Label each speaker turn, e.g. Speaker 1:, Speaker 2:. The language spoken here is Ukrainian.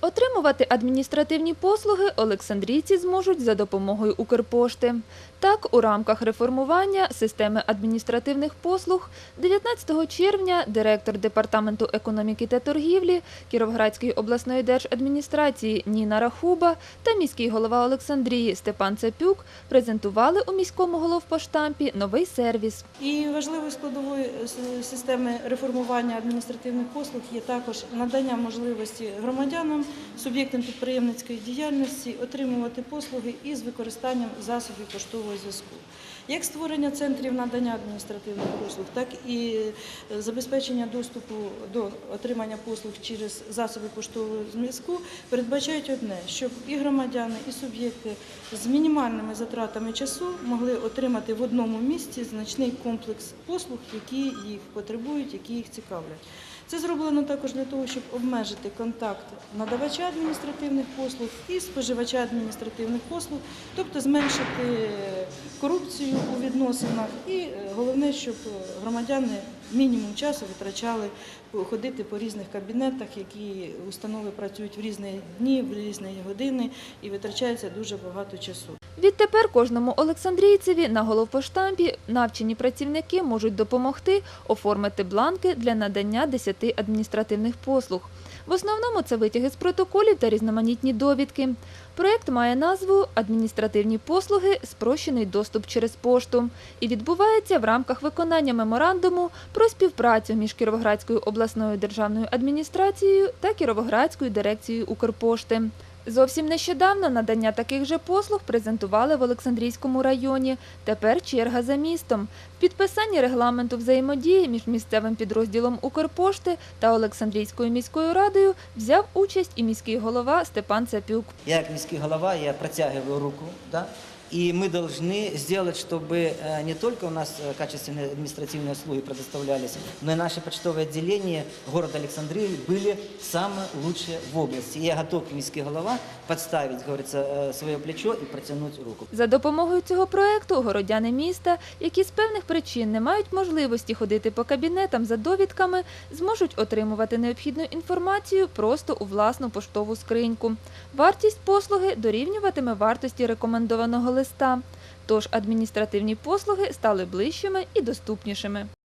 Speaker 1: Отримувати адміністративні послуги олександрійці зможуть за допомогою Укрпошти. Так, у рамках реформування системи адміністративних послуг 19 червня директор Департаменту економіки та торгівлі Кіровоградської обласної держадміністрації Ніна Рахуба та міський голова Олександрії Степан Цапюк презентували у міському головпоштампі новий сервіс.
Speaker 2: І важливою складовою системи реформування адміністративних послуг є також надання можливості громадянам, суб'єктам підприємницької діяльності отримувати послуги із використанням засобів поштового зв'язку. Як створення центрів надання адміністративних послуг, так і е, забезпечення доступу до отримання послуг через засоби поштового зв'язку передбачають одне, щоб і громадяни, і суб'єкти з мінімальними затратами часу могли отримати в одному місці значний комплекс послуг, які їх потребують, які їх цікавлять. Це зроблено також для того, щоб обмежити контакт надавача адміністративних послуг і споживача адміністративних послуг, тобто зменшити корупцію у відносинах, і е, головне, щоб е, громадяни мінімум часу витрачали ходити по різних кабінетах, які установи працюють в різні дні, в різні години, і витрачається дуже багато часу.
Speaker 1: Відтепер кожному олександрійцеві на головпоштампі навчені працівники можуть допомогти оформити бланки для надання 10 адміністративних послуг. В основному це витяги з протоколів та різноманітні довідки. Проєкт має назву Адміністративні послуги. Спрощений доступ через пошту і відбувається в рамках виконання меморандуму про співпрацю між Кіровоградською обласною державною адміністрацією та Кіровоградською дирекцією Укрпошти. Зовсім нещодавно надання таких же послуг презентували в Олександрійському районі. Тепер черга за містом. В підписанні регламенту взаємодії між місцевим підрозділом Укрпошти та Олександрійською міською радою взяв участь і міський голова Степан Цапюк.
Speaker 3: Я як міський голова, я протягиваю руку, да, и мы должны сделать, чтобы э, не только у нас э, качественные административные услуги предоставлялись, но и наши почтовые отделения города Александрии были самые лучшие в области. И я готов, как міський голова, подставить, говорится, э, свое плечо и протянуть руку.
Speaker 1: За допомогою цього проекту городяни міста, які з певних причин не мають можливості ходити по кабінетам за довідками, зможуть отримувати необхідну інформацію просто у власну поштову скриньку. Вартість послуги дорівнюватиме вартості рекомендованого листа. Тож адміністративні послуги стали ближчими і доступнішими.